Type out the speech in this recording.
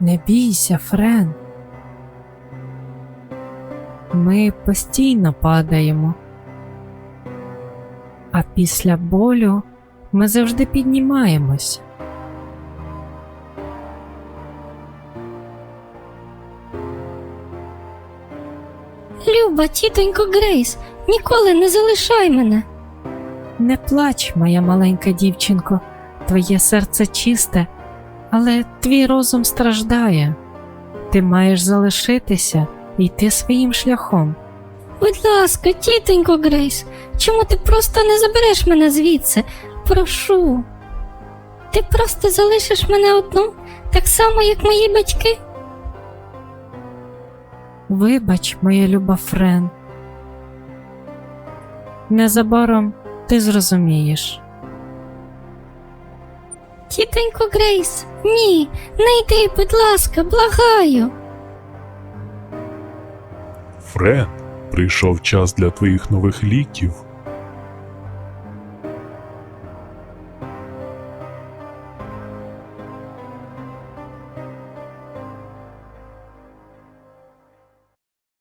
Не бійся, Френ. Ми постійно падаємо. А після болю ми завжди піднімаємось. Люба, тітонько Грейс, ніколи не залишай мене. Не плач, моя маленька дівчинко, твоє серце чисте, але твій розум страждає. Ти маєш залишитися і йти своїм шляхом. Будь ласка, тітонько Грейс, чому ти просто не забереш мене звідси? Прошу. Ти просто залишиш мене одну, так само, як мої батьки. Вибач, моя люба Френ. Незабаром ти зрозумієш. Тітонько Грейс, ні, не йди, будь ласка, благаю. Френ, прийшов час для твоїх нових ліків.